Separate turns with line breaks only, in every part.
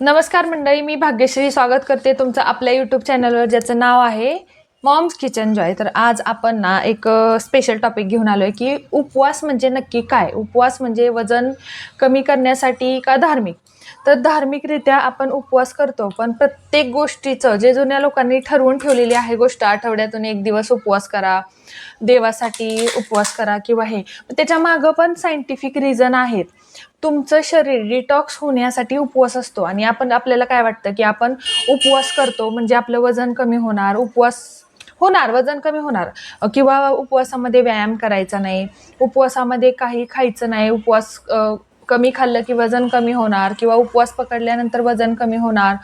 नमस्कार मंडळी मी भाग्यश्री स्वागत करते तुमचं आपल्या यूट्यूब चॅनलवर ज्याचं नाव आहे मॉम्स किचन जॉय तर आज आपण ना एक स्पेशल टॉपिक घेऊन आलो आहे की उपवास म्हणजे नक्की काय? उपवास म्हणजे वजन कमी करण्यासाठी का धार्मिक? तर धार्मिकरित्या आपण उपवास करतो पण प्रत्येक गोष्टीचं जे जुन्या लोकांनी ठरवून ठेवलेली आहे गोष्ट आठवड्यातून एक दिवस उपवास करा देवासाठी उपवास करा किंवा हे. त्याच्या मागं पण सायंटिफिक रिझन आहेत. तुमचं शरीर डिटॉक्स होण्यासाठी उपवास असतो. आणि आपण आपल्याला काय वाटतं की आपण उपवास करतो म्हणजे आपलं वजन कमी होणार उपवास होणार वजन कमी होणार. किंवा उपवासामध्ये व्यायाम करायचा नाही उपवासामध्ये काही खायचं नाही उपवास कमी खाल्लं की वजन कमी होणार किंवा उपवास पकडल्यानंतर वजन कमी होणार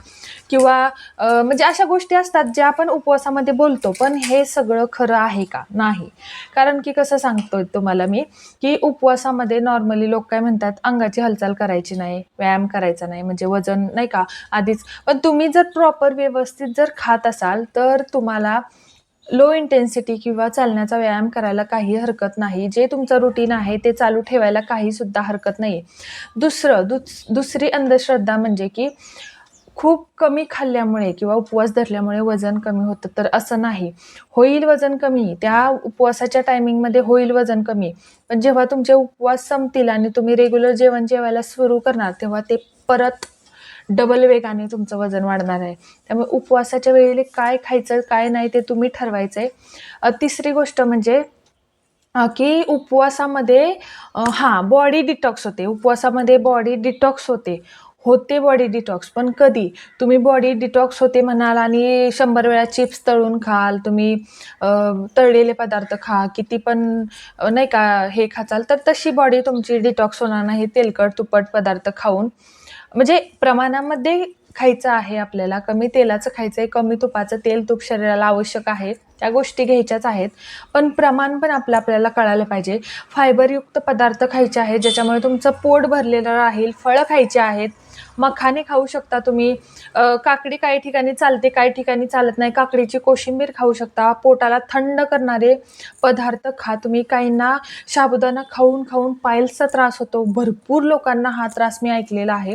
किंवा म्हणजे अशा गोष्टी असतात ज्या आपण उपवासामध्ये बोलतो. पण हे सगळं खरं आहे का? नाही. कारण की कसं सांगतो तुम्हाला मी की उपवासामध्ये नॉर्मली लोक काय म्हणतात अंगाची हालचाल करायची नाही व्यायाम करायचा नाही म्हणजे वजन नाही का आधीच. पण तुम्ही जर प्रॉपर व्यवस्थित जर खात असाल तर तुम्हाला लो इंटेन्सिटी किंवा चालण्याचा व्यायाम करायला काही हरकत नाही. जे तुमचं रुटीन आहे ते चालू ठेवायला काही सुद्धा हरकत नाही दुसरं दुस दुसरी अंधश्रद्धा म्हणजे की खूप कमी खाल्ल्यामुळे किंवा उपवास धरल्यामुळे वजन कमी होतं. तर असं नाही. होईल वजन कमी. त्या उपवासाच्या टायमिंगमध्ये होईल वजन कमी. पण जेव्हा तुमचे उपवास संपतील आणि तुम्ही रेग्युलर जेवण जेवायला सुरू करणार तेव्हा ते परत डबल वेगाने तुमचं वजन वाढणार आहे. त्यामुळे उपवासाच्या वेळेला काय खायचं काय नाही ते तुम्ही ठरवायचं आहे तिसरी गोष्ट म्हणजे की उपवासामध्ये हां बॉडी डिटॉक्स होते. उपवासामध्ये बॉडी डिटॉक्स होते. होते बॉडी डिटॉक्स पण कधी? तुम्ही बॉडी डिटॉक्स होते म्हणाल आणि शंभर वेळा चिप्स तळून खाल तुम्ही तळलेले पदार्थ खा किती पण नाही का हे खाचाल तर तशी बॉडी तुमची डिटॉक्स होणार नाही. तेलकट तुपट पदार्थ खाऊन. म्हणजे प्रमाणामध्ये खायचं आहे आपल्याला कमी तेलाचं खायचं आहे कमी तुपाचं तेल तूप शरीराला आवश्यक आहे त्या गोष्टी घ्यायच्याच आहेत. पण प्रमाण पण आपलं आपल्याला कळायला पाहिजे. फायबरयुक्त पदार्थ खायचे आहेत ज्याच्यामुळे तुमचं पोट भरलेलं राहील फळं खायची आहेत. मखाने खाऊ शकता तुम्ही. काकडी काही ठिकाणी चालते काही ठिकाणी चालत नाही. काकडीची कोशिंबीर खाऊ शकता. पोटाला थंड करणारे पदार्थ खा तुम्ही. काहींना साबुदाणा खाऊन खाऊन पायल्सचा त्रास होतो. भरपूर लोकांना हा त्रास मी ऐकलेला आहे.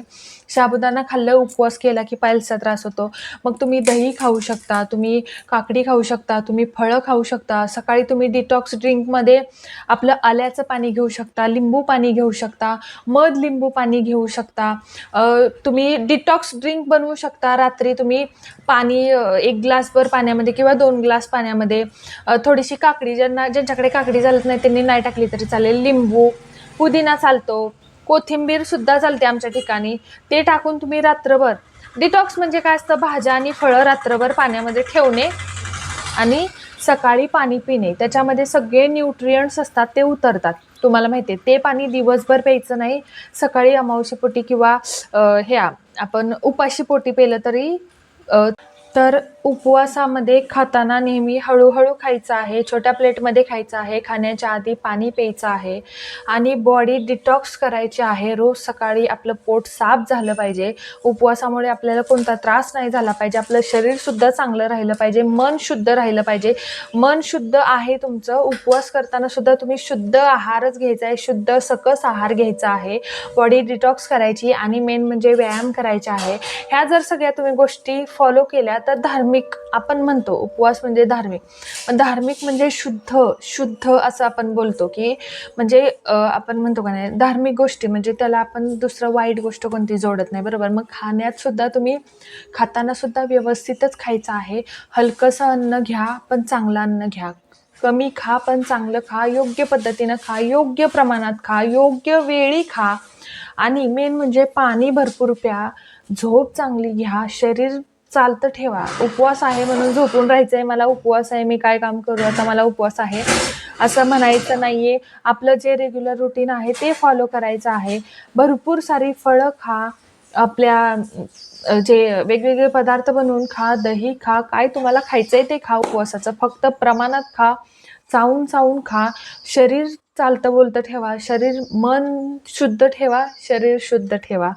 साबुदाणा खाल्लं उपवास केला केला की पायल्सचा त्रास होतो. मग तुम्ही दही खाऊ शकता तुम्ही काकडी खाऊ शकता तुम्ही फळं खाऊ शकता. सकाळी तुम्ही डिटॉक्स ड्रिंकमध्ये आपलं आल्याचं पाणी घेऊ शकता लिंबू पाणी घेऊ शकता मध लिंबू पाणी घेऊ शकता. तुम्ही डिटॉक्स ड्रिंक बनवू शकता. रात्री तुम्ही पाणी एक ग्लासभर पाण्यामध्ये किंवा दोन ग्लास पाण्यामध्ये थोडीशी काकडी ज्यांना ज्यांच्याकडे काकडी चालत नाही त्यांनी नाही टाकली तरी चालेल. लिंबू पुदिना चालतो कोथिंबीर सुद्धा चालते आमच्या ठिकाणी. ते टाकून तुम्ही रात्रभर डिटॉक्स म्हणजे काय असतं? भाज्या आणि फळं रात्रभर पाण्यामध्ये ठेवणे आणि सकाळी पाणी पिणे. त्याच्यामध्ये सगळे न्यूट्रियंट्स असतात ते उतरतात. तुम्हाला माहिती आहे ते पाणी दिवसभर प्यायचं नाही. सकाळी अमावशीपोटी किंवा ह्या आपण उपाशीपोटी पेलं तरी तर उपवासामध्ये खाताना नेहमी हळूहळू खायचं आहे छोट्या प्लेटमध्ये खायचं आहे खाण्याच्या आधी पाणी प्यायचं आहे आणि बॉडी डिटॉक्स करायची आहे. रोज सकाळी आपलं पोट साफ झालं पाहिजे. उपवासामुळे आपल्याला कोणता त्रास नाही झाला पाहिजे. आपलं शरीरसुद्धा चांगलं राहिलं पाहिजे. मन शुद्ध राहिलं पाहिजे. मन शुद्ध आहे तुमचं. उपवास करताना सुद्धा तुम्ही शुद्ध आहारच घ्यायचा आहे. शुद्ध सकस आहार घ्यायचा आहे. बॉडी डिटॉक्स करायची आणि मेन म्हणजे व्यायाम करायचा आहे. ह्या जर सगळ्या तुम्ही गोष्टी फॉलो केल्या तर धार्मिक आपण म्हणतो उपवास म्हणजे धार्मिक. पण धार्मिक म्हणजे शुद्ध शुद्ध असं आपण बोलतो की म्हणजे आपण म्हणतो का नाही धार्मिक गोष्टी म्हणजे त्याला आपण दुसरं वाईट गोष्ट कोणती जोडत नाही बरोबर? मग खाण्यातसुद्धा तुम्ही खातानासुद्धा व्यवस्थितच खायचं आहे. हलकंसं अन्न घ्या पण चांगलं अन्न घ्या. कमी खा पण चांगलं खा. योग्य पद्धतीनं खा योग्य प्रमाणात खा योग्य वेळी खा. आणि मेन म्हणजे पाणी भरपूर प्या. झोप चांगली घ्या. शरीर चालतं ठेवा. उपवास आहे म्हणून झोपून राहायचं आहे मला उपवास आहे मी काय काम करू आता मला उपवास आहे. असं म्हणायचं नाही आहे आपलं जे रेग्युलर रुटीन आहे ते फॉलो करायचं आहे. भरपूर सारी फळं खा आपल्या जे वेगवेगळे पदार्थ बनवून खा दही खा काय तुम्हाला खायचं आहे ते खा उपवासाचं. फक्त प्रमाणात खा चावून चावून खा. शरीर चालतं बोलतं ठेवा. शरीर मन शुद्ध ठेवा शरीर शुद्ध ठेवा.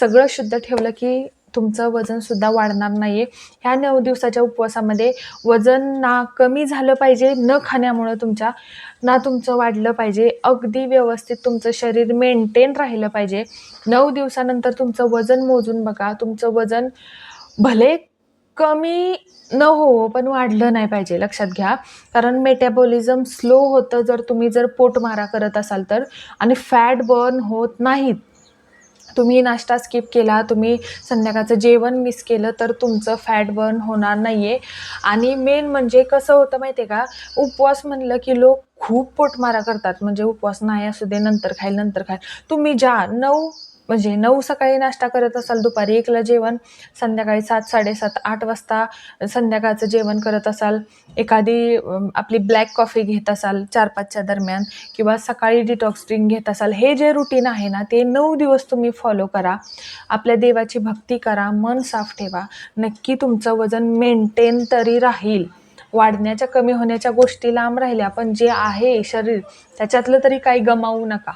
सगळं शुद्ध ठेवलं की तुमचं वजनसुद्धा वाढणार नाही आहे ह्या नऊ दिवसाच्या उपवासामध्ये वजन ना कमी झालं पाहिजे न खाण्यामुळं तुमच्या ना तुमचं वाढलं पाहिजे. अगदी व्यवस्थित तुमचं शरीर मेंटेन राहिलं पाहिजे. नऊ दिवसानंतर तुमचं वजन मोजून बघा. तुमचं वजन भले कमी न हो पण वाढलं नाही पाहिजे. लक्षात घ्या. कारण मेटॅबॉलिझम स्लो होतं जर तुम्ही जर पोटमारा करत असाल तर. आणि फॅट बर्न होत नाहीत. तुम्ही नाश्ता स्किप केला तुम्ही संध्याकाळचं जेवण मिस केलं तर तुमचं फॅट बर्न होणार नाही आहे आणि मेन म्हणजे कसं होतं माहिती आहे का? उपवास म्हणलं की लोक खूप पोटमारा करतात. म्हणजे उपवास नाही असू दे नंतर खाईल नंतर खाईल. तुम्ही ज्या नऊ म्हणजे नऊ सकाळी नाश्ता करत असाल दुपारी एकला जेवण संध्याकाळी सात साडेसात आठ वाजता संध्याकाळचं जेवण करत असाल एखादी आपली ब्लॅक कॉफी घेत असाल चार पाचच्या दरम्यान किंवा सकाळी डिटॉक्स ड्रिंक घेत असाल हे जे रुटीन आहे ना ते नऊ दिवस तुम्ही फॉलो करा. आपल्या देवाची भक्ती करा मन साफ ठेवा. नक्की तुमचं वजन मेंटेन तरी राहील. वाढण्याच्या कमी होण्याच्या गोष्टी लांब राहिल्या पण जे आहे शरीर त्याच्यातलं तरी काही गमावू नका.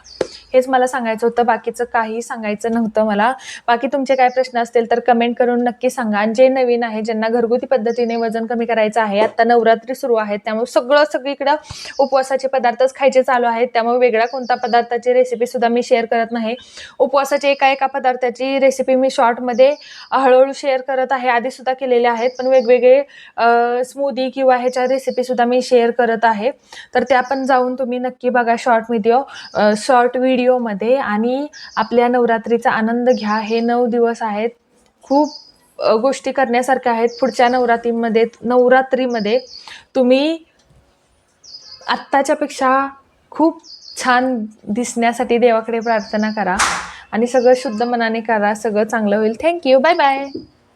हेच मला सांगायचं होतं बाकीचं काही सांगायचं नव्हतं मला. बाकी तुमचे काय प्रश्न असतील तर कमेंट करून नक्की सांगा. आणि जे नवीन आहे ज्यांना घरगुती पद्धतीने वजन कमी करायचं आहे आता नवरात्री सुरू आहे त्यामुळे सगळं सगळीकडं उपवासाचे पदार्थच खायचे चालू आहेत. त्यामुळे वेगळा कोणता पदार्थाची रेसिपी सुद्धा मी शेअर करत नाही. उपवासाची एका एका पदार्थाची रेसिपी मी शॉर्टमध्ये हळूहळू शेअर करत आहे. आधी सुद्धा केलेल्या आहेत पण वेगवेगळे स्मूदी किंवा ह्याच्या रेसिपी सुद्धा मी शेअर करत आहे. तर त्या पण जाऊन तुम्ही नक्की बघा शॉर्ट व्हिडिओ शॉर्ट व्हिडिओमध्ये आणि आपल्या नवरात्रीचा आनंद घ्या. हे नऊ दिवस आहेत. खूप गोष्टी करण्यासारख्या आहेत. पुढच्या नवरात्रीमध्ये नवरात्रीमध्ये तुम्ही आत्ताच्यापेक्षा खूप छान दिसण्यासाठी देवाकडे प्रार्थना करा आणि सगळं शुद्ध मनाने करा. सगळं चांगलं होईल. Thank you bye bye